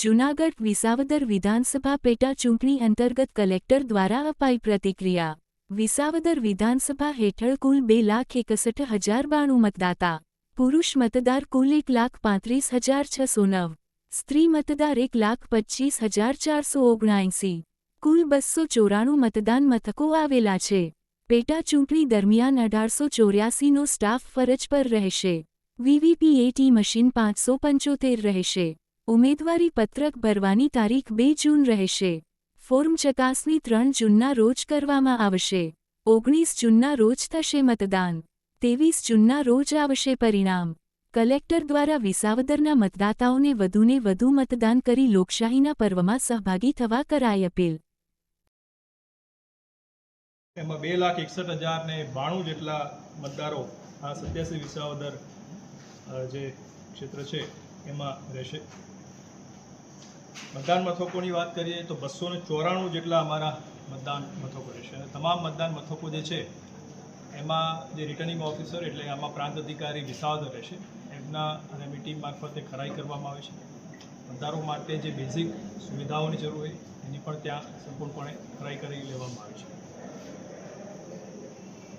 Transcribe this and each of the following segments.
જૂનાગઢ વિસાવદર વિધાનસભા પેટા ચૂંટણી અંતર્ગત કલેક્ટર દ્વારા અપાઈ પ્રતિક્રિયા. વિસાવદર વિધાનસભા હેઠળ કુલ બે લાખ એકસઠ હજાર બાણું મતદાતા. પુરુષ મતદાર કુલ એક લાખ પાંત્રીસ હજાર છસો નવ. સ્ત્રી મતદાર એક લાખ પચ્ચીસ હજાર ચારસો ઓગણએંસી કુલ બસો ચોરાણું મતદાન મથકો આવેલા છે. પેટા ચૂંટણી દરમિયાન અઢારસો ચોર્યાસીનો સ્ટાફ ફરજ પર રહેશે. વીવીપીએટી મશીન પાંચસો પંચોતેર રહેશે. ઉમેદવારી પત્રક ભરવાની તારીખ બે જૂન રહેશે. ફોર્મ ચકાસણી ત્રણ જૂનના રોજ કરવામાં આવશે. ઓગણીસ જૂનના રોજ થશે મતદાન. ત્રેવીસ જૂનના રોજ આવશે પરિણામ. કલેક્ટર દ્વારા વિસાવદરના મતદાતાઓને વધુને વધુ મતદાન કરી લોકશાહીના પર્વમાં સહભાગી થવા કરાઈ અપીલ. એમાં બે લાખ એકસઠ હજાર ને બાણું જેટલા મતદારો આ સત્યાસી વિસાવદર જે ક્ષેત્ર છે, એમાં રહેશે. મતદાન મથકોની વાત કરીએ તો બસો ચોરાણું જેટલા અમારા મતદાન મથકો રહેશે. અને તમામ મતદાન મથકો જે છે, એમાં જે રિટર્નિંગ ઓફિસર એટલે આમાં પ્રાંત અધિકારી વિસાવદર રહેશે. એમના અને એમની ટીમ મારફતે ખરાઈ કરવામાં આવે છે. મતદારો માટે જે બેઝિક સુવિધાઓની જરૂર હોય, એની પણ ત્યાં સંપૂર્ણપણે ખરાઈ કરી લેવામાં આવે છે.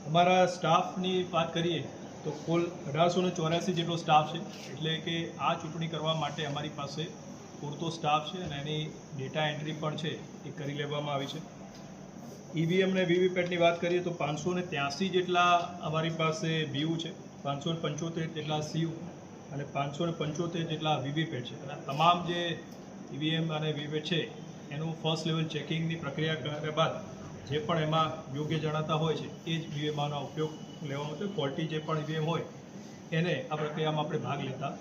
અમારા સ્ટાફની વાત કરીએ તો કુલ અઢારસો ચોર્યાસી જેટલો સ્ટાફ છે. એટલે કે આ ચૂંટણી કરવા માટે અમારી પાસે પૂરતો સ્ટાફ છે અને એની ડેટા એન્ટ્રી પણ છે, એ કરી લેવામાં આવી છે. ઈવીએમ ને વીવીપેટની વાત કરીએ તો પાંચસો ને ત્યાંસી જેટલા અમારી પાસે બીયુ છે, પાંચસો ને પંચોતેર જેટલા સીયુ અને પાંચસો ને પંચોતેર જેટલા વીવીપેટ છે. અને તમામ જે ઈવીએમ અને વીવીપેટ છે, એનું ફર્સ્ટ લેવલ ચેકિંગની પ્રક્રિયા કર્યા બાદ જે પણ એમાં યોગ્ય જણાતા હોય છે, એ જ વીએમઆનો ઉપયોગ લેવાનો છે ક્વોલિટી જે પણ વીએમ હોય, એને આ પ્રક્રિયામાં આપણે ભાગ લેતા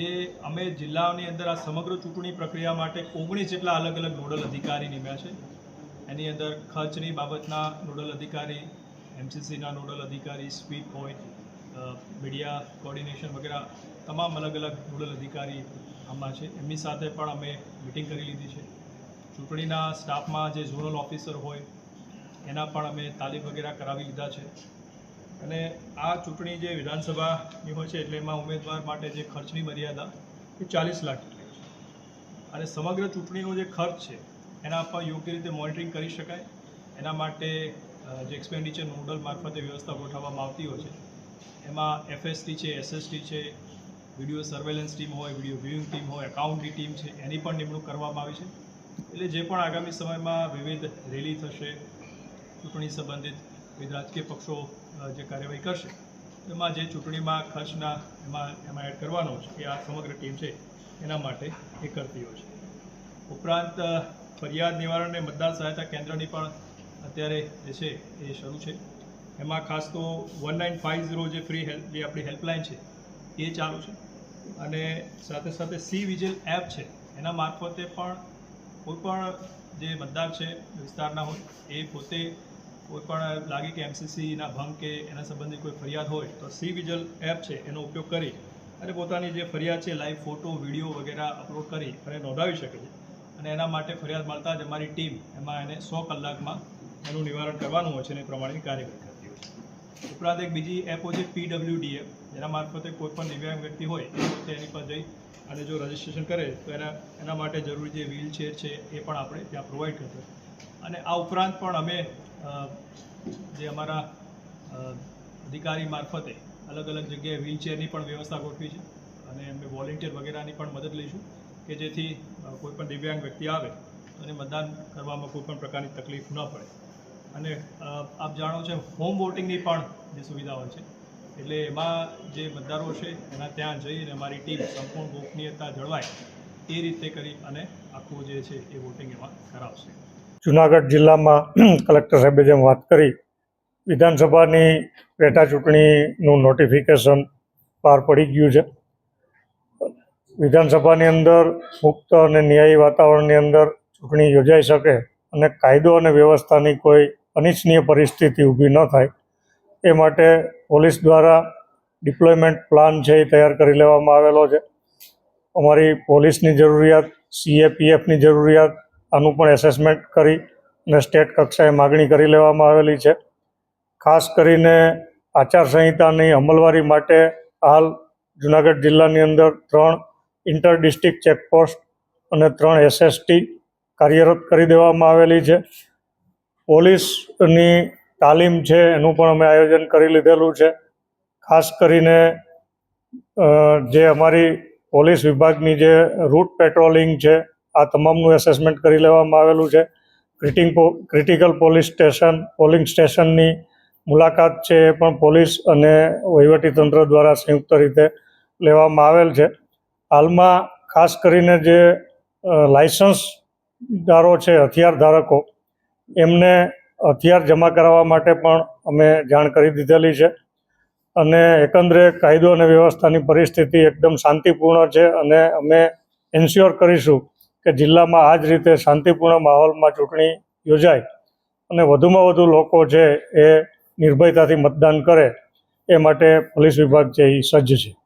જે અમે જિલ્લાની અંદર આ સમગ્ર ચૂંટણી પ્રક્રિયા માટે ઓગણીસ જેટલા અલગ અલગ નોડલ અધિકારી નિમ્યા છે. એની અંદર ખર્ચની બાબતના નોડલ અધિકારી, એમસીસીના નોડલ અધિકારી સ્વીપ હોય મીડિયા કોર્ડિનેશન વગેરે તમામ અલગ અલગ નોડલ અધિકારી આમાં છે. એમની સાથે પણ અમે મિટિંગ કરી લીધી છે. ચૂંટણીના સ્ટાફમાં જે ઝોનલ ઓફિસર હોય એના પણ અમે તાલીમ વગેરે કરાવી લીધા છે. અને આ ચૂંટણી જે વિધાનસભાની હોય છે એટલે એમાં ઉમેદવાર માટે જે ખર્ચની મર્યાદા એ ચાલીસ લાખ જેટલી છે. અને સમગ્ર ચૂંટણીનો જે ખર્ચ છે, એના પર યોગ્ય રીતે મોનિટરિંગ કરી શકાય. એના માટે જે એક્સપેન્ડિચર નોડલ મારફતે વ્યવસ્થા ગોઠવવામાં આવતી હોય છે. એમાં એફએસટી છે એસએસટી છે, વીડિયો સર્વેલન્સ ટીમ હોય, વીડિયો વ્યુઇંગ ટીમ હોય એકાઉન્ટની ટીમ છે, એની પણ નિમણૂક કરવામાં આવી છે. એટલે જે પણ આગામી સમયમાં વિવિધ રેલી થશે, ચૂંટણી સંબંધિત વિવિધ રાજકીય પક્ષો જે કાર્યવાહી કરશે, એમાં જે ચૂંટણીમાં ખર્ચના એમાં એમાં એડ કરવાનો છે, એ આ સમગ્ર ટીમ છે, એના માટે એ કરતી હોય છે. ઉપરાંત ફરિયાદ નિવારણ અને મતદાર સહાયતા કેન્દ્રની પણ અત્યારે જે છે, એ શરૂ છે. એમાં ખાસ તો વન નાઇન ફાઇવ ઝીરો જે ફ્રી હેલ્પ જે આપણી હેલ્પલાઇન છે, એ ચાલુ છે. અને સાથે સાથે સી વિજિલ એપ છે, એના મારફતે પણ કોઈ પણ જે મતદાર છે, વિસ્તારના હોય, એ પોતે કોઈ પણ લાગે કે એમસીસીના ભંગ કે એના સંબંધી કોઈ ફરિયાદ હોય તો સી વિજલ એપ છે એનો ઉપયોગ કરી અને પોતાની જે ફરિયાદ છે લાઈવ ફોટો, વીડિયો વગેરે અપલોડ કરી અને નોંધાવી શકે છે. અને એના માટે ફરિયાદ મળતા જ અમારી ટીમ એમાં એને સો કલાકમાં એનું નિવારણ કરવાનું હોય છે અને એ પ્રમાણેની કાર્યવાહી કરતી હોય છે. ઉપરાંત એક બીજી એપો છે પીડબ્લ્યુડીએફ જેના મારફતે કોઈ પણ દિવ્યાંગ વ્યક્તિ હોય એ એની પર જઈ અને જો રજિસ્ટ્રેશન કરે તો એના એના માટે જરૂરી જે વ્હીલચેર છે એ પણ આપણે ત્યાં પ્રોવાઈડ કરતા અને આ ઉપરાંત પણ અમે જે અમારા અધિકારી મારફતે અલગ અલગ જગ્યાએ વ્હીલચેરની પણ વ્યવસ્થા ગોઠવી છે અને અમે વોલેન્ટિયર વગેરેની પણ મદદ લઈશું કે જેથી કોઈપણ દિવ્યાંગ વ્યક્તિ આવે એને મતદાન કરવામાં કોઈ પણ પ્રકારની તકલીફ ન પડે. અને આપ જાણો છો હોમ વોટિંગની પણ જે સુવિધા હોય છે એટલે એમાં જે મતદારો છે એના ત્યાં જઈને અમારી ટીમ સંપૂર્ણ ગોપનીયતા જળવાય એ રીતે કરી અને આખું જે છે એ વોટિંગ એમાં કરાવશે. જુનાગઢ જિલ્લામાં કલેક્ટર સાહેબે જેમ વાત કરી, વિધાનસભાની પેટા ચૂંટણીનું નોટિફિકેશન બહાર પડી ગયું છે. વિધાનસભાની અંદર મુક્ત અને ન્યાયી વાતાવરણની અંદર ચૂંટણી યોજાઈ શકે અને કાયદો અને વ્યવસ્થાની કોઈ અનિચ્છનીય પરિસ્થિતિ ઊભી ન થાય, એ માટે પોલીસ દ્વારા ડિપ્લોયમેન્ટ પ્લાન છે એ તૈયાર કરી લેવામાં આવેલો છે. અમારી પોલીસની જરૂરિયાત સીએપીએફની જરૂરિયાત આનું પણ એસેસમેન્ટ કરી અને સ્ટેટ કક્ષાએ માગણી કરી લેવામાં આવેલી છે. ખાસ કરીને આચારસંહિતાની અમલવારી માટે હાલ જુનાગઢ જિલ્લાની અંદર ત્રણ ઇન્ટર ડિસ્ટ્રિક્ટ ચેકપોસ્ટ અને ત્રણ એસએસટી કાર્યરત કરી દેવામાં આવેલી છે. પોલીસની તાલીમ છે એનું પણ અમે આયોજન કરી લીધેલું છે. ખાસ કરીને જે અમારી પોલીસ વિભાગની જે રૂટ પેટ્રોલિંગ છે આ તમામનું એસેસમેન્ટ કરી લેવામાં આવેલું છે. ક્રિટિંગ ક્રિટિકલ પોલીસ સ્ટેશન પોલિંગ સ્ટેશનની મુલાકાત છે એ પણ પોલીસ અને વહીવટીતંત્ર દ્વારા સંયુક્ત રીતે લેવામાં આવેલ છે. હાલમાં ખાસ કરીને જે લાઇસન્સદારો છે હથિયાર ધારકો એમને હથિયાર જમા કરાવવા માટે પણ અમે જાણ કરી દીધેલી છે. અને એકંદરે કાયદો અને વ્યવસ્થાની પરિસ્થિતિ એકદમ શાંતિપૂર્ણ છે અને અમે એન્શ્યોર કરીશું કે જિલ્લામાં આ જ રીતે શાંતિપૂર્ણ માહોલમાં ચૂંટણી યોજાય અને વધુમાં વધુ લોકો છે એ નિર્ભયતાથી મતદાન કરે એ માટે પોલીસ વિભાગ છે એ સજ્જ છે.